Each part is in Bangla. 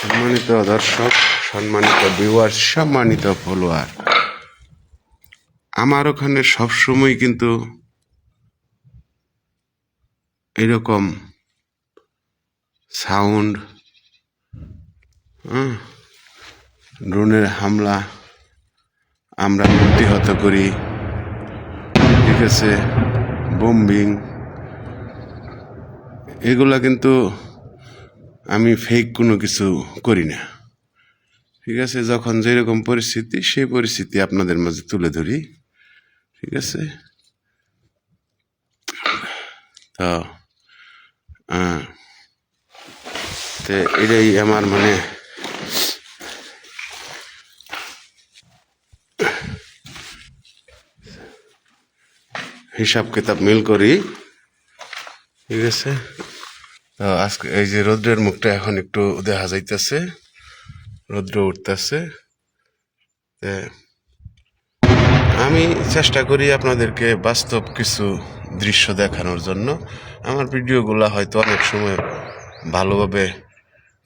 সম্মানিত দর্শক, সম্মানিত ভিউয়ার সম্মানিত ফলোয়ার আমার ওখানে সবসময় কিন্তু এরকম সাউন্ড ড্রোনের হামলা আমরা প্রতিহত করি। ঠিক আছে বোম্বিং এগুলা কিন্তু আমি ফেক কোনো কিছু করি না। ঠিক আছে? যখন যেরকম পরিস্থিতি, সেই পরিস্থিতি আপনাদের মাঝে তুলে ধরি। ঠিক আছে? তো এটাই আমার মানে হিসাব কিতাব মিল করি। ঠিক আছে? আজকে এই যে রৌদ্রের মুখটা এখন একটু দেখা যাইতেছে। রৌদ্র উঠতেছে। আমি চেষ্টা করি আপনাদেরকে বাস্তব কিছু দৃশ্য দেখানোর জন্য। আমার ভিডিওগুলো হয়তো অনেক সময় ভালোভাবে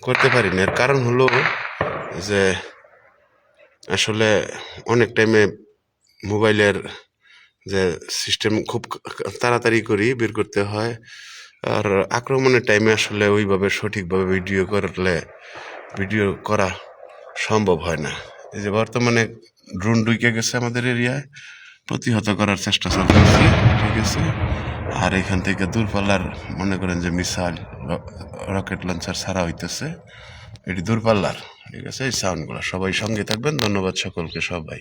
করতে পারি না। এর কারণ হলো যে আসলে অনেক টাইমে মোবাইলের যে সিস্টেম খুব তাড়াতাড়ি করি বের করতে হয়। আর আক্রমণের টাইমে আসলে ওইভাবে সঠিকভাবে ভিডিও করলে ভিডিও করা সম্ভব হয় না। এই যে বর্তমানে ড্রোন ঢুকে গেছে আমাদের এরিয়ায় প্রতিহত করার চেষ্টা চলতেছে, ঠিক আছে? আর এখান থেকে দূরপাল্লার, মনে করেন যে মিসাইল রকেট লঞ্চার ছাড়া হইতেছে, এটি দূরপাল্লার, ঠিক আছে? এই সাউন্ডগুলো সবাই সঙ্গে থাকবেন, ধন্যবাদ সকলকে সবাই।